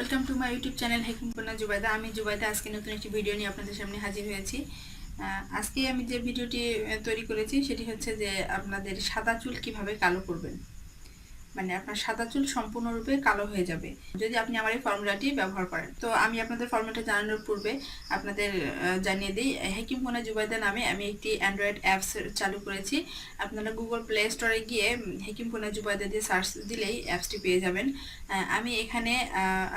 Welcome to my YouTube channel হেকিমপনা Zubaida আমি জুবাইদা আজকে নতুন একটি ভিডিও নিয়ে আপনাদের সামনে হাজির হয়েছি। আজকে আমি যে ভিডিওটি তৈরি করেছি, সেটি হচ্ছে যে আপনাদের সাদা চুল কীভাবে কালো করবেন। মানে আপনার সাদা চুল সম্পূর্ণরূপে কালো হয়ে যাবে। যদি আপনি আমার এই ফর্মুলাটি ব্যবহার করেন। তো আমি আপনাদের ফর্মুলাটা জানানোর পূর্বে আপনাদের জানিয়ে দিই হেকিম কোনা জুবাইদা নামে আমি একটি অ্যান্ড্রয়েড অ্যাপস চালু করেছি। আপনারা গুগল প্লে স্টোরে গিয়ে হেকিম কোনা জুবাইদা দিয়ে সার্চ দিলেই অ্যাপসটি পেয়ে যাবেন। আমি এখানে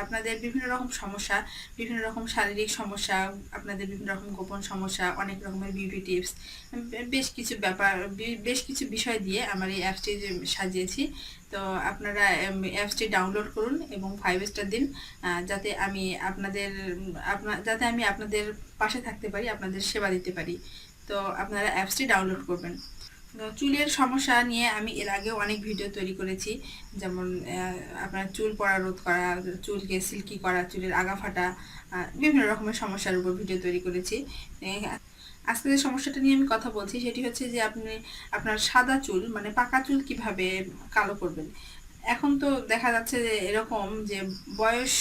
আপনাদের বিভিন্ন রকম সমস্যা, বিভিন্ন রকম শারীরিক সমস্যা, আপনাদের বিভিন্ন রকম গোপন সমস্যা, অনেক রকমের বিউটি টিপস বেশ কিছু ব্যাপার বেশ কিছু বিষয় দিয়ে আমার এই অ্যাপসটি সাজিয়েছি। তো আপনারা অ্যাপসটি ডাউনলোড করুন এবং ফাইভ স্টার দিন যাতে আমি আপনাদের আপনার যাতে আমি আপনাদের পাশে থাকতে পারি, আপনাদের সেবা দিতে পারি। তো আপনারা অ্যাপসটি ডাউনলোড করবেন। চুলের সমস্যা নিয়ে আমি এর আগেও অনেক ভিডিও তৈরি করেছি। যেমন আপনার চুল পড়া রোধ করা, চুলকে সিল্কি করা, চুলের আগা ফাটা বিভিন্ন রকমের সমস্যার উপর ভিডিও তৈরি করেছি। আজকে যে সমস্যাটা নিয়ে আমি কথা বলছি, সেটি হচ্ছে যে আপনি, আপনার সাদা চুল মানে পাকা চুল কীভাবে কালো করবেন? এখন তো দেখা যাচ্ছে যে এরকম যে বয়স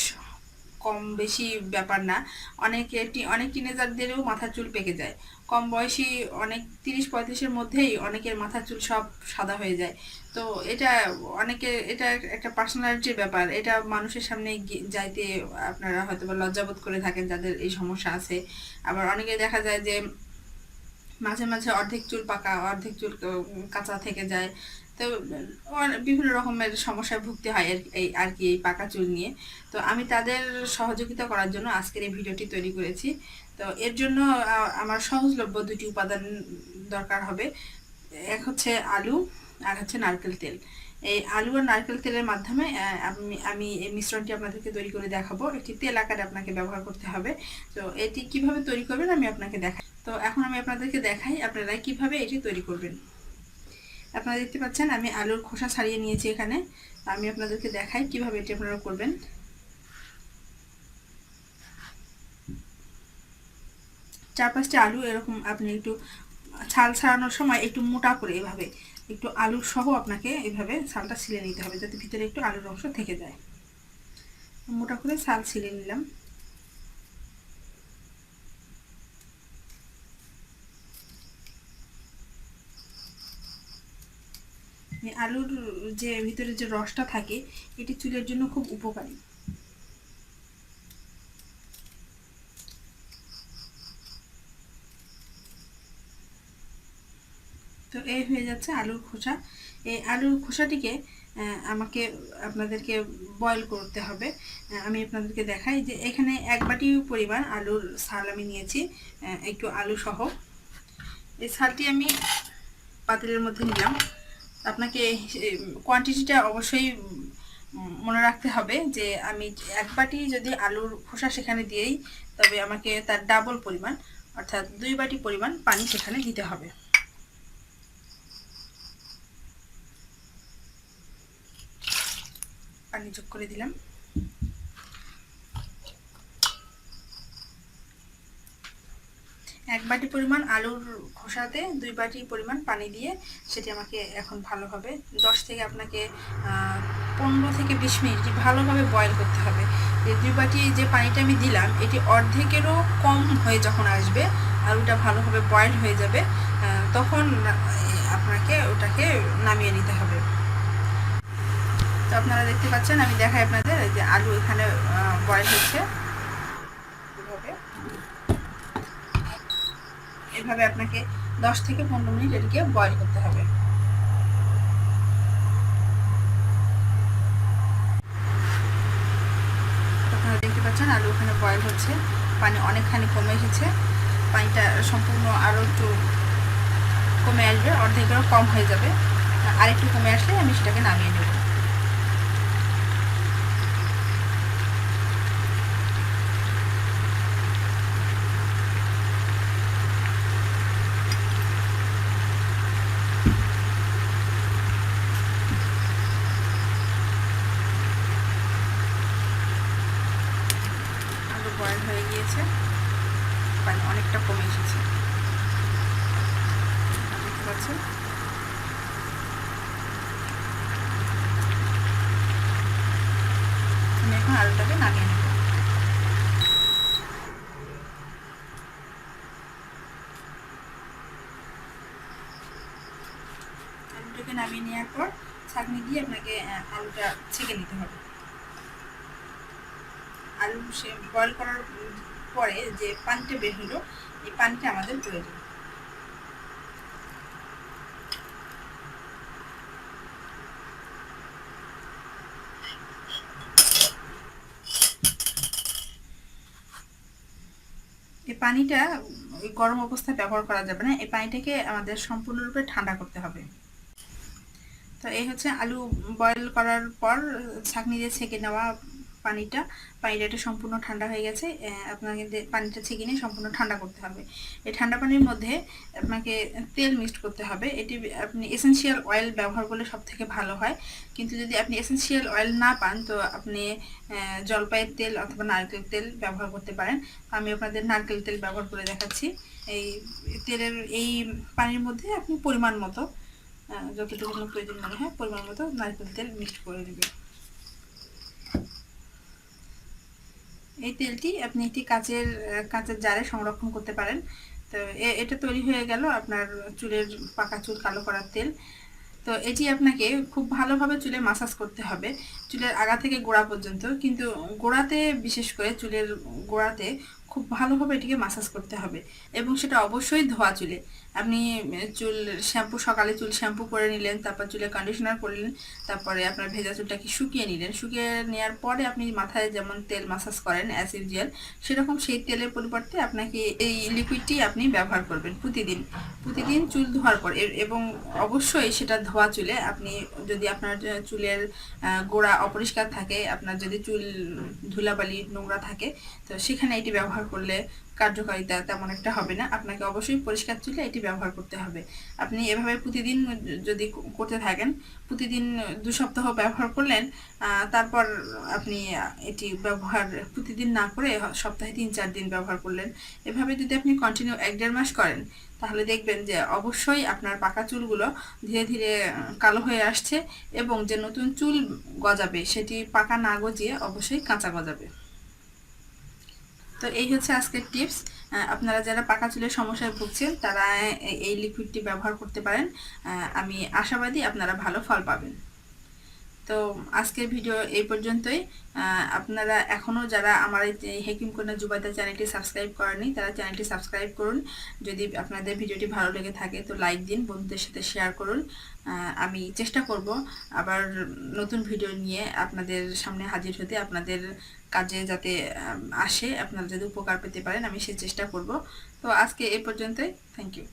কম বেশি ব্যাপার না। অনেকে অনেক টিনেজারদেরও মাথার চুল পেকে যায়। কম বয়সী অনেক তিরিশ পঁয়ত্রিশের মধ্যেই অনেকের মাথার চুল সব সাদা হয়ে যায়। তো এটা অনেকে, এটা একটা পার্সোনালিটির ব্যাপার। এটা মানুষের সামনে যাইতে আপনারা হয়তো বা লজ্জাবোধ করে থাকেন যাদের এই সমস্যা আছে। আবার অনেকে দেখা যায় যে মাঝে মাঝে অর্ধেক চুল পাকা, অর্ধেক চুল কাঁচা থেকে যায়। তো বিভিন্ন রকমের সমস্যায় ভুগতে হয় এই, আর কি, এই পাকা চুল নিয়ে। তো আমি তাদের সহযোগিতা করার জন্য আজকের এই ভিডিওটি তৈরি করেছি। তো এর জন্য আমার সহজলভ্য দুটি উপাদান দরকার হবে। এক হচ্ছে আলু, আর হচ্ছে নারকেল তেল। এই আলু আর নারকেল তেলের মাধ্যমে আমি আমি এই মিশ্রণটি আপনাদেরকে তৈরি করে দেখাবো। একটি তেল আকারে আপনাকে ব্যবহার করতে হবে। তো এটি কীভাবে তৈরি করবেন আমি আপনাকে দেখাই। তো এখন আমি আপনাদেরকে দেখাই আপনারা কীভাবে এটি তৈরি করবেন। আপনারা দেখতে পাচ্ছেন আমি আলুর খোসা ছাড়িয়ে নিয়েছি এখানে। আমি আপনাদেরকে দেখাই কীভাবে এটি আপনারা করবেন। চার পাঁচটা আলু এরকম আপনি একটু ছাল ছাড়ানোর সময় একটু মোটা করে এভাবে একটু আলুর সহ আপনাকে এভাবে ছালটা ছিলে নিতে হবে যাতে ভিতরে একটু আলুর অংশ থেকে যায়। মোটা করে ছাল ছিলে নিলাম। আলুর যে ভিতরে যে রসটা থাকে, এটি চুলের জন্য খুব উপকারী। তো এই হয়ে যাচ্ছে আলুর খোসা। এই আলুর খোসাটিকে আমাকে, আপনাদেরকে বয়েল করতে হবে। আমি আপনাদেরকে দেখাই যে এখানে এক বাটি পরিমাণ আলুর ছাল আমি নিয়েছি একটু আলু সহ। এই ছালটি আমি পাতিলের মধ্যে নিলাম। আপনাকে কোয়ান্টিটিটা অবশ্যই মনে রাখতে হবে যে আমি এক বাটি যদি আলুর খোসা সেখানে দিয়েই, তবে আমাকে তার ডাবল পরিমাণ, অর্থাৎ দুই বাটি পরিমাণ পানি সেখানে দিতে হবে। পানি যোগ করে দিলাম। এক বাটি পরিমাণ আলুর খোসাতে দুই বাটি পরিমাণ পানি দিয়ে সেটি আমাকে এখন ভালোভাবে দশ থেকে আপনাকে পনেরো থেকে বিশ মিনিট ভালোভাবে বয়েল করতে হবে। এই দুই বাটি যে পানিটা আমি দিলাম, এটি অর্ধেকেরও কম হয়ে যখন আসবে, আলুটা ভালোভাবে বয়েল হয়ে যাবে তখন আপনাকে ওটাকে নামিয়ে নিতে হবে। তো আপনারা দেখতে পাচ্ছেন, আমি দেখাই আপনাদের, এই যে আলু এখানে বয়েল হচ্ছে। এভাবে। আপনাকে দশ থেকে পনেরো মিনিট এটিকে বয়েল করতে হবে। আপনারা দেখতে পাচ্ছেন, আলু ওখানে বয়েল হচ্ছে। পানি অনেকখানি কমে এসেছে। পানিটা সম্পূর্ণ আরও একটু কমে আসবে, অর্ধেকেরও কম হয়ে যাবে। আর একটু কমে আসলে আমি সেটাকে নামিয়ে নেব আলু বয়েল হয়ে গিয়েছে পানি অনেকটা কমে এসেছে। দেখতে এখন আলুটাকে নামিয়ে নেব। আলুটাকে নামিয়ে নেওয়ার পর ছাঁকনি দিয়ে আপনাকে আলুটা ছেঁকে নিতে হবে। আলু সে বয়ল করার পরে যে পানিটা বের হলো, এই পানিটা আমাদের প্রয়োজন। এই পানিটা গরম অবস্থায় ব্যবহার করা যাবে না, এই পানিটাকে আমাদের সম্পূর্ণরূপে ঠান্ডা করতে হবে। তো এই হচ্ছে আলু বয়েল করার পর ছাঁকনি দিয়ে ছেঁকে নেওয়া পানিটা পানিটা এটা সম্পূর্ণ ঠান্ডা হয়ে গেছে আপনাকে পানিটা ছেঁকে নিয়ে সম্পূর্ণ ঠান্ডা করতে হবে। এই ঠান্ডা পানির মধ্যে আপনাকে তেল মিক্সড করতে হবে। এটি আপনি এসেন্সিয়াল অয়েল ব্যবহার করলে সব থেকে ভালো হয়। কিন্তু যদি আপনি এসেন্সিয়াল অয়েল না পান, তো আপনি জলপাইয়ের তেল অথবা নারকেল তেল ব্যবহার করতে পারেন। আমি আপনাদের নারকেল তেল ব্যবহার করে দেখাচ্ছি। এই তেলের, এই পানির মধ্যে আপনি পরিমাণ মতো যতটুকু প্রয়োজন মনে হয়, পরিমাণ মতো নারকেল তেল মিক্সড করে দেবেন এই তেলটি আপনি একটি কাঁচের কাঁচের জারে সংরক্ষণ করতে পারেন। তো এটা তৈরি হয়ে গেল আপনার চুলের পাকা চুল কালো করার তেল। তো এটি আপনাকে খুব ভালোভাবে চুলে মাসাজ করতে হবে। চুলের আগা থেকে গোড়া পর্যন্ত। কিন্তু গোড়াতে, বিশেষ করে চুলের গোড়াতে খুব ভালোভাবে এটিকে মাসাজ করতে হবে। এবং সেটা অবশ্যই ধোয়া চুলে। আপনি চুল, শ্যাম্পু, সকালে চুল শ্যাম্পু করে নিলেন, তারপর চুলে কন্ডিশনার করলেন তারপরে আপনার ভেজা চুলটাকে শুকিয়ে নিলেন? শুকিয়ে নেওয়ার পরে আপনি মাথায় যেমন তেল মাসাজ করেন অ্যাসিড জেল সেরকম সেই তেলের পরিবর্তে আপনাকে এই লিকুইডটি আপনি ব্যবহার করবেন প্রতিদিন। প্রতিদিন চুল ধোয়ার পর এবং অবশ্যই সেটা ধোয়া চুলে আপনি যদি আপনার চুলের গোড়া অপরিষ্কার থাকে, আপনার যদি চুল ধুলাবালি নোংরা থাকে, তো সেখানে এটি ব্যবহার করলে কার্যকারিতা তেমন একটা হবে না। আপনাকে অবশ্যই পরিষ্কার চুলে এটি ব্যবহার করতে হবে। আপনি এভাবে প্রতিদিন যদি করতে থাকেন, প্রতিদিন দু সপ্তাহ ব্যবহার করলেন তারপর আপনি এটি ব্যবহার প্রতিদিন না করে সপ্তাহে তিন চার দিন ব্যবহার করলেন। এভাবে যদি আপনি কন্টিনিউ এক দেড় মাস করেন, তাহলে দেখবেন যে অবশ্যই আপনার পাকা চুলগুলো ধীরে ধীরে কালো হয়ে আসছে এবং যে নতুন চুল গজাবে, সেটি পাকা না গজিয়ে অবশ্যই কাঁচা গজাবে। তো এই হচ্ছে আজকের টিপস। আপনারা যারা পাকা চুলের সমস্যায় ভুগছেন, তারা এই লিকুইডটি ব্যবহার করতে পারেন। আমি আশাবাদী আপনারা ভালো ফল পাবেন। তো আজকের ভিডিও এই পর্যন্তই। আপনারা এখনও যারা আমার এই হেকিম কন্যা যুবাইদা চ্যানেলটি সাবস্ক্রাইব করেনি তারা চ্যানেলটি সাবস্ক্রাইব করুন। যদি আপনাদের ভিডিওটি ভালো লেগে থাকে তো লাইক দিন, বন্ধুদের সাথে শেয়ার করুন। আমি চেষ্টা করব আবার নতুন ভিডিও নিয়ে আপনাদের সামনে হাজির হতে, আপনাদের কাজে যাতে আসে, আপনারা যদি উপকার পেতে পারেন, আমি সে চেষ্টা করব। তো আজকে এ পর্যন্তই। Thank you